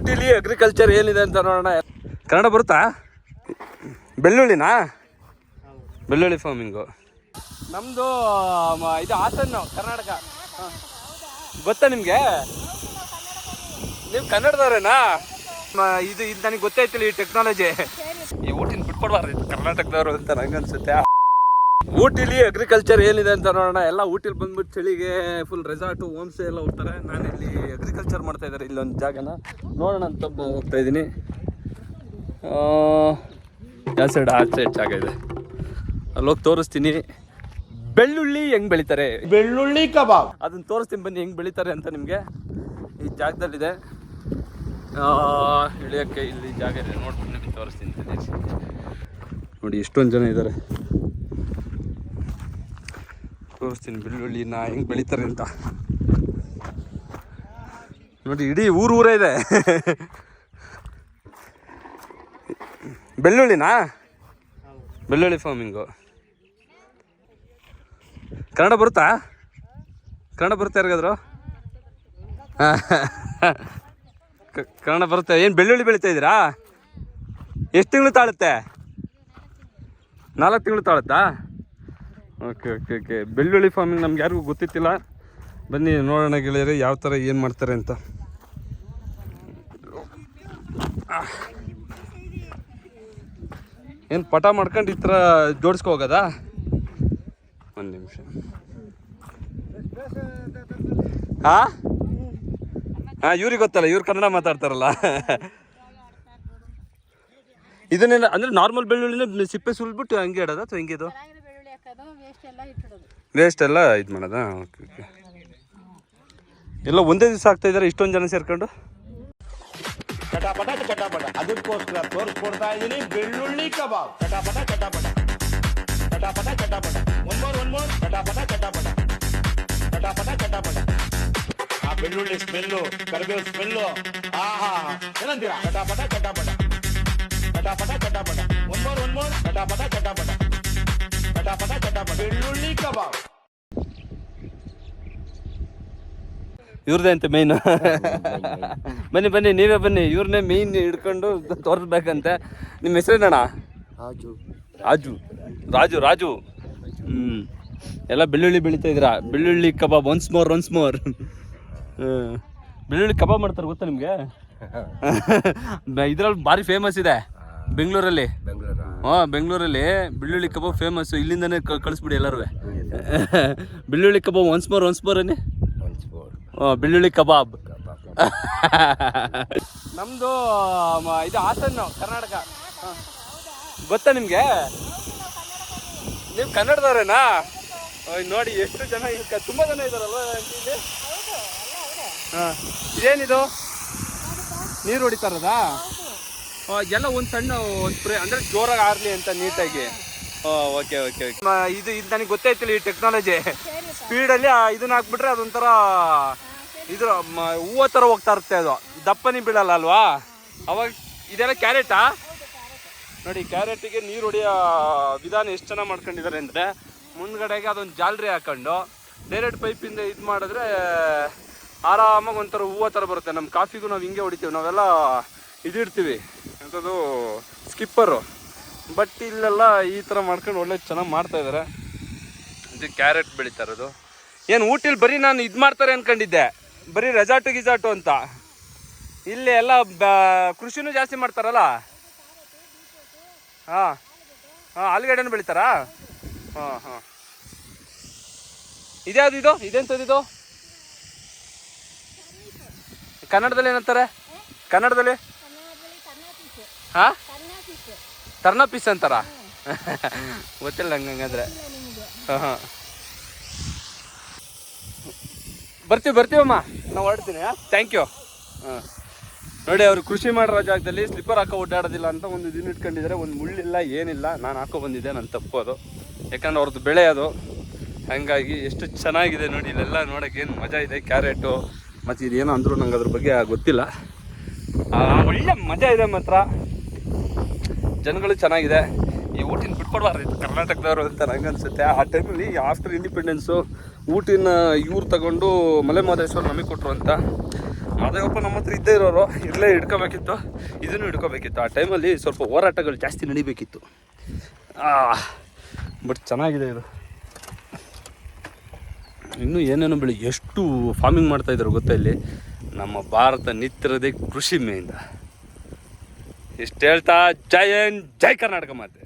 ಊಟಿಲಿ agriculture ಏನಿದೆ ಅಂತ ನೋಡೋಣ. ಕನ್ನಡ ಬರುತ್ತಾ? ಬೆಳ್ಳುಳ್ಳಿನಾ? ಬೆಳ್ಳುಳ್ಳಿ ಫಾರ್ಮಿಂಗು ನಮ್ಮದು ಇದು ಹಾಸನ್ನು, ಕರ್ನಾಟಕ. ಗೊತ್ತಾ ನಿಮಗೆ? ನೀವು ಕನ್ನಡದವ್ರೇನಾ? ಇದು ಇದು ನನಗೆ ಗೊತ್ತಾಯ್ತಿಲ್ಲ ಈ ಟೆಕ್ನಾಲಜಿ ಈ ಊಟಿನ ಬಿಟ್ಕೊಡ್ಬಾರ್ದು ಕರ್ನಾಟಕದವರು ಅಂತ ನಂಗೆ ಅನ್ಸುತ್ತೆ ಊಟಿಲಿ ಅಗ್ರಿಕಲ್ಚರ್ ಏನಿದೆ ಅಂತ ನೋಡೋಣ. ಎಲ್ಲ ಊಟಿಲಿ ಬಂದ್ಬಿಟ್ಟು ಚಳಿಗೆ ಫುಲ್ ರೆಸಾರ್ಟು ಹೋಮ್ ಸ್ಟೇ ಎಲ್ಲ ಹೋಗ್ತಾರೆ. ನಾನು ಇಲ್ಲಿ ಅಗ್ರಿಕಲ್ಚರ್ ಮಾಡ್ತಾ ಇದ್ದಾರೆ ಇಲ್ಲೊಂದು ಜಾಗನ. ನೋಡೋಣ ಅಂತ ಹೋಗ್ತಾ ಇದ್ದೀನಿ. ಯಾವ ಸೈಡ್ ಆ ಸೈಡ್ ಜಾಗ ಇದೆ. ಅಲ್ಲಿ ಹೋಗಿ ತೋರಿಸ್ತೀನಿ. ಬೆಳ್ಳುಳ್ಳಿ ಹೆಂಗ್ ಬೆಳಿತಾರೆ? ಬೆಳ್ಳುಳ್ಳಿ ಕಬಾಬ್. ಅದನ್ನ ತೋರಿಸ್ತೀನಿ ಬನ್ನಿ ಹೆಂಗ್ ಬೆಳಿತಾರೆ ಅಂತ ನಿಮಗೆ. ಈ ಜಾಗದಲ್ಲಿದೆ. ಇಳಿಯೋಕ್ಕೆ ಇಲ್ಲಿ ಜಾಗ ಇದೆ. ನೋಡ್ಕೊಂಡು ನಿಮಗೆ ತೋರಿಸ್ತೀನಿ. ನೋಡಿ ಎಷ್ಟೊಂದು ಜನ ಇದ್ದಾರೆ. ತೋರಿಸ್ತೀನಿ ಬೆಳ್ಳುಳ್ಳಿನ ಹೆಂಗೆ ಬೆಳೀತಾರೆ ಅಂತ. ನೋಡಿ ಇಡೀ ಊರು ಊರೇ ಇದೆ. ಬೆಳ್ಳುಳ್ಳಿನ? ಬೆಳ್ಳುಳ್ಳಿ ಫಾರ್ಮಿಂಗು ಕನ್ನಡ ಬರುತ್ತಾ? ಕನ್ನಡ ಬರುತ್ತೆ ಯಾರಿಗಾದ್ರು? ಕನ್ನಡ ಬರುತ್ತೆ. ಏನು ಬೆಳ್ಳುಳ್ಳಿ ಬೆಳೀತಾ ಇದ್ದೀರಾ? ಎಷ್ಟು ತಿಂಗಳು ತಾಳುತ್ತೆ? ನಾಲ್ಕು ತಿಂಗಳು ತಾಳುತ್ತಾ? Okay okay okay. ಬೆಳ್ಳುಳ್ಳಿ ಫಾರ್ಮಿಂಗ್ ನಮ್ಗೆ ಯಾರಿಗೂ ಗೊತ್ತಿತ್ತಿಲ್ಲ. ಬನ್ನಿ, ನೋಡೋಣ ಗೆಳೆಯರೆ, ಯಾವ ಥರ ಏನು ಮಾಡ್ತಾರೆ ಅಂತ. ಏನು ಪಟ ಮಾಡ್ಕೊಂಡು ಈ ಥರ ಜೋಡಿಸ್ಕೊ ಹೋಗೋದಾ? ಒಂದು ನಿಮಿಷ. ಹಾಂ? ಹಾಂ, ಇವ್ರಿಗೆ ಗೊತ್ತಲ್ಲ, ಇವ್ರು ಕನ್ನಡ ಮಾತಾಡ್ತಾರಲ್ಲ. ಇದನ್ನೆಲ್ಲ ಅಂದ್ರೆ ನಾರ್ಮಲ್ ಬೆಳ್ಳುಳ್ಳಿನ ಸಿಪ್ಪೆ ಸುಲ್ಬಿಟ್ಟು ಹಂಗೆ ಇಡೋದಾ ಅಥವಾ ಹೆಂಗೆ ವೇಸ್ಟ್ ಎಲ್ಲ ಇಟ್ಟಿಡೋದು. ವೇಸ್ಟ್ ಎಲ್ಲ ಇದು ಮಾಡೋದಾ? ಓಕೆ ಓಕೆ ಎಲ್ಲ ಒಂದೇ ದಿವಸ ಆಗ್ತಾ ಇದ್ದಾರೆ ಇಷ್ಟೊಂದು ಜನ ಸೇರ್ಕೊಂಡು? ಚಟಾಪಟ ಚಟಾಪಟ. ಅದಕ್ಕೋಸ್ಕರ ತೋರಿಸ್ಕೊಡ್ತಾ ಇದೀನಿ ಬೆಳ್ಳುಳ್ಳಿ ಕಬಾಬ್. ಚಟಾಪಟ ಚಟಾಪಟ. ಚಟಾಪಟ ಚಟಾಪಟ. ಒನ್ ಮೋರ್ ಒನ್ ಮೋರ್ ಚಟಾಪಟ ಚಟಾಪಟ. ಚಟಾಪಟ ಚಟಾಪಟ. ಆ ಬೆಳ್ಳುಳ್ಳಿ ಸ್ಮೆಲ್ಲು ಕರಿಬೇವು ಸ್ಮೆಲ್ಲು. ಆಹಾ. ಏನಂತೀರಾ? ಚಟಾಪಟ ಚಟಾಪಟ. ಚಟಾಪಟ ಚಟಾಪಟ. ಒನ್ ಮೋರ್ ಒನ್ ಮೋರ್ ಚಟಾಪಟ ಚಟಾಪಟ. ಚಟಾಪಟ ಚಟಾಪಟ ಬೆಳ್ಳುಳ್ಳಿ ಕಬಾಬ್ ಇವ್ರದೇ ಅಂತೆ ಮೇನ್ ಬನ್ನಿ ಬನ್ನಿ ನೀವೇ ಬನ್ನಿ. ಇವ್ರನ್ನೇ ಮೇನ್ ಹಿಡ್ಕೊಂಡು ತೋರಿಸ್ಬೇಕಂತೆ. ನಿಮ್ಮ ಹೆಸರೇನಣ್ಣ ರಾಜು. ರಾಜು. ರಾಜು ರಾಜು. ಹ್ಞೂ ಎಲ್ಲ ಬೆಳ್ಳುಳ್ಳಿ ಬೆಳಿತಾ ಇದ್ದೀರಾ? ಬೆಳ್ಳುಳ್ಳಿ ಕಬಾಬ್ ಒನ್ಸ್ ಮೋರ್ ಒನ್ಸ್ ಮೋರ್ ಬೆಳ್ಳುಳ್ಳಿ ಕಬಾಬ್ ಮಾಡ್ತಾರೆ ಗೊತ್ತಾ ನಿಮಗೆ? ಇದ್ರಲ್ಲಿ ಭಾರಿ ಫೇಮಸ್ ಇದೆ. ಬೆಂಗಳೂರಲ್ಲಿ? ಬೆಂಗಳೂರು? ಹಾಂ ಬೆಂಗಳೂರಲ್ಲಿ. ಬೆಳ್ಳುಳ್ಳಿ ಕಬಾಬ್ ಫೇಮಸ್ಸು ಇಲ್ಲಿಂದನೇ ಕಳಿಸ್ಬಿಡಿ ಎಲ್ಲರೂ ಬೆಳ್ಳುಳ್ಳಿ ಕಬಾಬ್ ಒನ್ಸ್ ಮೋರ್ ಒನ್ಸ್ ಮೋರ್ ಅನ್ನಿ? ಹಾಂ ಬೆಳ್ಳುಳ್ಳಿ ಕಬಾಬ್. ನಮ್ಮದು ಇದು ಹಾಸನ್ನು ಕರ್ನಾಟಕ. ಹ. ಗೊತ್ತಾ ನಿಮಗೆ? ನೀವು ಕನ್ನಡದವ್ರೇನಾ? ಓಯ್, ನೋಡಿ ಎಷ್ಟು ಜನ ಇದಕ್ಕೆ ತುಂಬ ಜನ ಇದ್ದಾರಲ್ವ ಇಲ್ಲಿ? ಹಾಂ. ಇದೇನಿದು? ನೀರು ಹೊಡಿತಾರದಾ ಎಲ್ಲ ಒಂದು ಸಣ್ಣ ಒಂದು ಸ್ಪ್ರೇ ಅಂದರೆ ಜೋರಾಗಿ ಆರ್ಲಿ ಅಂತ ನೀಟಾಗಿ. ಓಕೆ ಓಕೆ ಓಕೆ ಇದು ಇದು ನನಗೆ ಗೊತ್ತಾಯ್ತಿಲ್ಲ ಈ ಟೆಕ್ನಾಲಜಿ ಸ್ಪೀಡಲ್ಲಿ ಇದನ್ನ ಹಾಕ್ಬಿಟ್ರೆ ಅದೊಂಥರ ಇದ್ರ ಮ- ಹೂವು ಥರ ಹೋಗ್ತಾ ಇರುತ್ತೆ ಅದು. ದಪ್ಪನಿ ಬೀಳಲ್ಲ ಅಲ್ವಾ? ಅವಾಗ ಇದೆಲ್ಲ ಕ್ಯಾರೆಟಾ? ನೋಡಿ ಕ್ಯಾರೆಟಿಗೆ ನೀರು ಹೊಡೆಯೋ ವಿಧಾನ ಎಷ್ಟು ಚೆನ್ನಾಗಿ ಮಾಡ್ಕೊಂಡಿದ್ದಾರೆ ಅಂದರೆ ಮುಂದ್ಗಡೆಗೆ ಅದೊಂದು ಜಾಲರಿ ಹಾಕೊಂಡು ಡೈರೆಕ್ಟ್ ಪೈಪಿಂದ ಇದು ಮಾಡಿದ್ರೆ ಆರಾಮಾಗಿ ಒಂಥರ ಹೂವು ಥರ ಬರುತ್ತೆ. ನಮ್ಮ ಕಾಫಿಗೂ ನಾವು ಹಿಂಗೆ ಹೊಡಿತೀವಿ. ನಾವೆಲ್ಲ ಇದಿಡ್ತೀವಿ ಅಂಥದ್ದು ಸ್ಕಿಪ್ಪರು ಬಟ್ ಇಲ್ಲೆಲ್ಲ ಈ ಥರ ಮಾಡ್ಕೊಂಡು ಒಳ್ಳೆ ಚೆನ್ನಾಗಿ ಮಾಡ್ತಾ ಇದ್ದಾರೆ ಇದು ಕ್ಯಾರೆಟ್ ಬೆಳೀತಾ ಇರೋದು. ಏನು ಊಟಿಲಿ ಬರೀ ನಾನು ಇದು ಮಾಡ್ತಾರೆ ಅಂದ್ಕೊಂಡಿದ್ದೆ ಬರೀ ರೆಸಾರ್ಟು ಗಿಸಾರ್ಟು ಅಂತ. ಇಲ್ಲಿ ಎಲ್ಲ ಬ- ಕೃಷಿನೂ ಜಾಸ್ತಿ ಮಾಡ್ತಾರಲ್ಲ? ಹಾಂ ಹಾಂ, ಆಲೂಗಡ್ಡೆನೂ ಬೆಳಿತಾರಾ? ಹಾಂ ಹಾಂ. ಇದ್ಯಾವ್ದು ಇದು? ಇದೆಂಥದ್ದು ಇದು? ಕನ್ನಡದಲ್ಲಿ ಏನಂತಾರೆ? ಕನ್ನಡದಲ್ಲಿ? ಹಾಂ? ಟರ್ನ ಪೀಸ್ ಅಂತಾರ? ಗೊತ್ತಿಲ್ಲ ನಂಗೆ ಹಂಗಂದ್ರೆ. ಹಾಂ ಹಾಂ. ಬರ್ತೀವಿ ಬರ್ತೀವಮ್ಮ ನಾವು ಹೊರಡ್ತೀನಿ ಥ್ಯಾಂಕ್ ಯು ಹಾಂ. ನೋಡಿ ಅವರು ಕೃಷಿ ಮಾಡಿರೋ ಜಾಗದಲ್ಲಿ ಸ್ಲಿಪ್ಪರ್ ಹಾಕೋ ಓಡಾಡೋದಿಲ್ಲ ಅಂತ ಒಂದು ದಿನ ಇಟ್ಕೊಂಡಿದ್ದಾರೆ. ಒಂದು ಮುಳ್ಳಿಲ್ಲ ಏನಿಲ್ಲ. ನಾನು ಹಾಕೋ ಬಂದಿದ್ದೆ ನನ್ನ ತಪ್ಪು ಅದು. ಯಾಕಂದ್ರೆ ಅವ್ರದ್ದು ಬೆಳೆ ಅದು. ಹಾಗಾಗಿ ಎಷ್ಟು ಚೆನ್ನಾಗಿದೆ ನೋಡಿ ಇಲ್ಲೆಲ್ಲ ನೋಡೋಕೆ ಏನು ಮಜಾ ಇದೆ ಕ್ಯಾರೆಟು. ಮತ್ತು ಇದೇನೋ ಅಂದರು ನಂಗೆ ಅದ್ರ ಬಗ್ಗೆ ಗೊತ್ತಿಲ್ಲ. ಒಳ್ಳೆ ಮಜಾ ಇದೆ ಮಾತ್ರ. ಜನಗಳು ಚೆನ್ನಾಗಿದೆ. ಈ ಊಟಿನ ಬಿಟ್ಕೊಡ್ಬಾರ್ದು ಕರ್ನಾಟಕದವರು ಅಂತ ನಂಗೆ ಅನಿಸುತ್ತೆ. ಆ ಟೈಮಲ್ಲಿ ಆಫ್ಟರ್ ಇಂಡಿಪೆಂಡೆನ್ಸು, ಊಟಿನ ಇವ್ರು ತಗೊಂಡು ಮಲೆ ನಮಗೆ ಕೊಟ್ಟರು ಅಂತ. ಮಾದೇವಪ್ಪ ನಮ್ಮ ಹತ್ರ ಇದ್ದೇ ಇರೋರು ಇಲ್ಲೇ ಹಿಡ್ಕೋಬೇಕಿತ್ತು, ಇದನ್ನು ಹಿಡ್ಕೋಬೇಕಿತ್ತು. ಆ ಟೈಮಲ್ಲಿ ಸ್ವಲ್ಪ ಹೋರಾಟಗಳು ಜಾಸ್ತಿ ನಡಿಬೇಕಿತ್ತು. ಬಟ್ ಚೆನ್ನಾಗಿದೆ ಇದು. ಇನ್ನೂ ಏನೇನೋ ಬೆಳೆ, ಎಷ್ಟು ಫಾರ್ಮಿಂಗ್ ಮಾಡ್ತಾ ಇದ್ದಾರೆ ಗೊತ್ತಾ ಇಲ್ಲಿ? ನಮ್ಮ ಭಾರತ ನಿತ್ಯದೇ ಕೃಷಿ ಮೇಯಿಂದ. ಇಷ್ಟು ಹೇಳ್ತಾ ಜೈ ಜೈ ಕರ್ನಾಟಕ ಮಾತೆ.